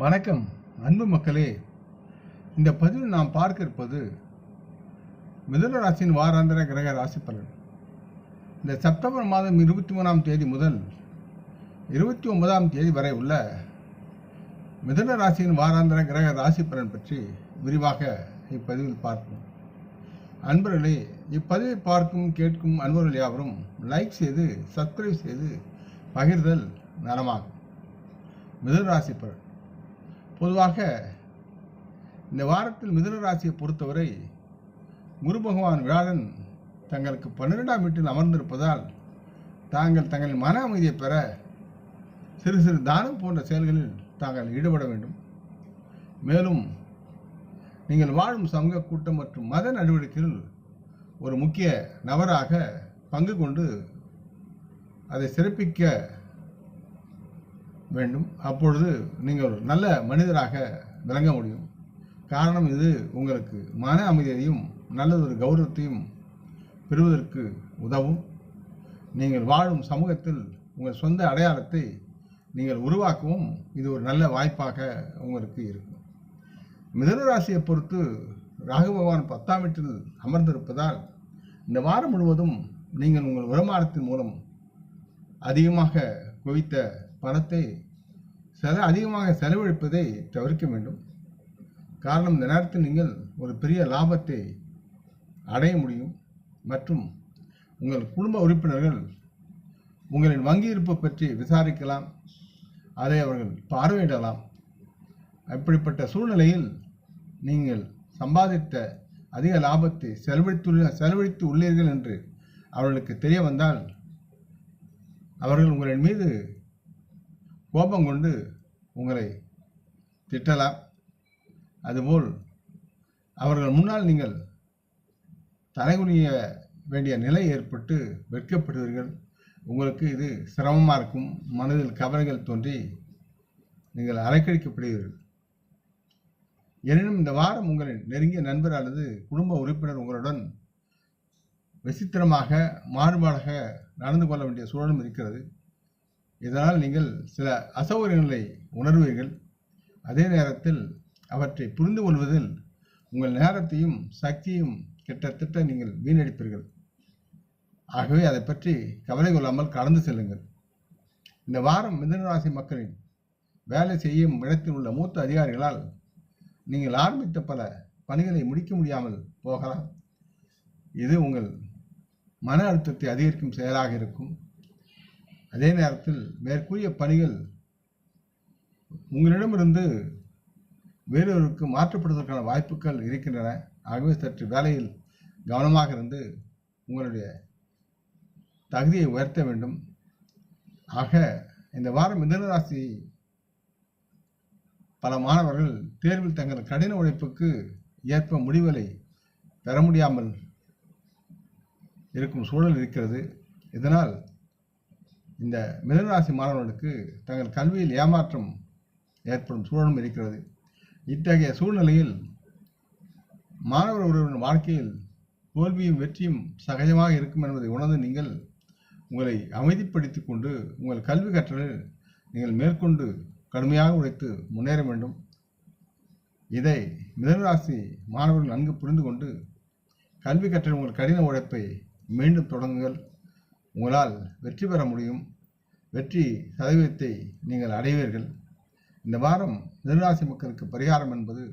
வணக்கம் அன்பு மக்களே. இந்த பதிவில் நாம் பார்க்க இருப்பது மிதுன ராசியின் வாராந்திர கிரக ராசி பலன். இந்த செப்டம்பர் மாதம் இருபத்தி மூணாம் தேதி முதல் இருபத்தி ஒன்பதாம் தேதி வரை உள்ள மிதுன ராசியின் வாராந்திர கிரக ராசி பலன் பற்றி விரிவாக இப்பதிவில் பார்ப்போம். அன்பர்களே இப்பதிவை பார்க்கும் கேட்கும் அன்பர்கள் யாவரும் லைக் செய்து சப்ஸ்கிரைப் செய்து பகிர்தல் நலமாகும். மிதுன ராசி பலன். பொதுவாக இந்த வாரத்தில் மிதுன ராசியை பொறுத்தவரை குரு பகவான் வியாழன் தங்களுக்கு பன்னிரெண்டாம் வீட்டில் அமர்ந்திருப்பதால் தாங்கள் தங்களின் மன அமைதியை பெற சிறு சிறு தானம் போன்ற செயல்களில் தாங்கள் ஈடுபட வேண்டும். மேலும் நீங்கள் வாழும் சமூக கூட்டம் மற்றும் மத நடவடிக்கையில் ஒரு முக்கிய நபராக பங்கு கொண்டு அதை சிறப்பிக்க வேண்டும். அப்பொழுது நீங்கள் ஒரு நல்ல மனிதராக விளங்க முடியும். காரணம் இது உங்களுக்கு மன அமைதியையும் நல்லதொரு கௌரவத்தையும் பெறுவதற்கு உதவும். நீங்கள் வாழும் சமூகத்தில் உங்கள் சொந்த அடையாளத்தை நீங்கள் உருவாக்கவும் இது ஒரு நல்ல வாய்ப்பாக உங்களுக்கு இருக்கும். மிதுன ராசியை பொறுத்து ராகு பகவான் பத்தாம் வீட்டில் அமர்ந்திருப்பதால் இந்த வாரம் முழுவதும் நீங்கள் உங்கள் வருமானத்தின் மூலம் அதிகமாக குவித்த பணத்தை செல அதிகமாக செலவழிப்பதை தவிர்க்க வேண்டும். காரணம் இந்த நேரத்தில் நீங்கள் ஒரு பெரிய லாபத்தை அடைய முடியும். மற்றும் உங்கள் குடும்ப உறுப்பினர்கள் உங்களின் வங்கி இருப்பு பற்றி விசாரிக்கலாம். அதை அவர்கள் பார்வையிடலாம். அப்படிப்பட்ட சூழ்நிலையில் நீங்கள் சம்பாதித்த அதிக லாபத்தை செலவழித்துள்ள செலவழித்து உள்ளீர்கள் என்று அவர்களுக்கு தெரிய வந்தால் அவர்கள் உங்களின் மீது கோபம் கொண்டு உங்களை திட்டலாம். அதுபோல் அவர்கள் முன்னால் நீங்கள் தலைகுனிய வேண்டிய நிலை ஏற்பட்டு வெட்கப்படுவீர்கள். உங்களுக்கு இது சிரமமாக இருக்கும். மனதில் கவலைகள் தோன்றி நீங்கள் அலைக்கழிக்கப்படுவீர்கள். எனினும் இந்த வாரம் உங்களின் நெருங்கிய நண்பர் அல்லது குடும்ப உறுப்பினர் உங்களுடன் விசித்திரமாக மாறுபாடாக நடந்து கொள்ள வேண்டிய சூழலும் இருக்கிறது. இதனால் நீங்கள் சில அசௌகரியங்களை உணர்வீர்கள். அதே நேரத்தில் அவற்றை புரிந்து கொள்வதில் உங்கள் நேரத்தையும் சக்தியும் கிட்டத்தட்ட நீங்கள் வீணடிப்பீர்கள். ஆகவே அதை பற்றி கவலை கொள்ளாமல் கடந்து செல்லுங்கள். இந்த வாரம் மிதனராசி மக்களின் வேலை செய்யும் இடத்தில் உள்ள மூத்த அதிகாரிகளால் நீங்கள் ஆரம்பித்த பல பணிகளை முடிக்க முடியாமல் போகலாம். இது உங்கள் மன அழுத்தத்தை அதிகரிக்கும் செயலாக இருக்கும். அதே நேரத்தில் மேற்கூறிய பணிகள் உங்களிடமிருந்து வேறொருக்கு மாற்றப்படுவதற்கான வாய்ப்புகள் இருக்கின்றன. ஆகவே சற்று வேலையில் கவனமாக இருந்து உங்களுடைய தகுதியை உயர்த்த வேண்டும். ஆக இந்த வாரம் மிதனராசி பல மாணவர்கள் தேர்வில் தங்கள் கடின உழைப்புக்கு ஏற்ப முடிவுகளை பெற முடியாமல் இருக்கும் சூழல் இருக்கிறது. இதனால் இந்த மிதனராசி மாணவர்களுக்கு தங்கள் கல்வியில் ஏமாற்றம் ஏற்படும் சூழலும் இருக்கிறது. இத்தகைய சூழ்நிலையில் மாணவர் ஒருவரின் வாழ்க்கையில் தோல்வியும் வெற்றியும் சகஜமாக இருக்கும் என்பதை உணர்ந்து நீங்கள் உங்களை அமைதிப்படுத்திக் கொண்டு உங்கள் கல்வி கற்றலில் நீங்கள் மேற்கொண்டு கடுமையாக உழைத்து முன்னேற வேண்டும். இதை மிதனராசி மாணவர்கள் நன்கு புரிந்து கொண்டு கல்வி கற்றல் உங்கள் கடின உழைப்பை மீண்டும் தொடங்குங்கள். உங்களால் வெற்றி பெற முடியும். வெற்றி சதவீதத்தை நீங்கள் அடைவீர்கள். இந்த வாரம் மிதனராசி மக்களுக்கு பரிகாரம் என்பது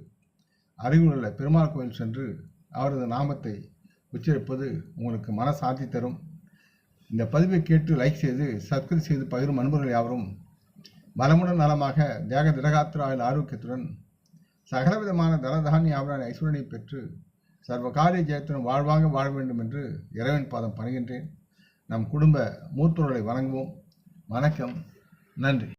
அருகிலுள்ள பெருமாள் கோயில் சென்று அவரது நாமத்தை உச்சரிப்பது உங்களுக்கு மன சாந்தி தரும். இந்த பதிவை கேட்டு லைக் செய்து சப்ஸ்கிரைப் செய்து பகிரும் அன்பர்கள் யாவரும் பலமுடன் நலமாக தேக திடகாத்திராவில் ஆரோக்கியத்துடன் சகலவிதமான தனதானிய ஆவரான ஐஸ்வரனை பெற்று சர்வ காரிய ஜெயத்துடன் வாழ்வாங்க வாழ வேண்டும் என்று இறைவன் பாதம் பணிகின்றேன். நம் குடும்ப மூத்தோர்களை வணங்குவோம். வணக்கம். நன்றி.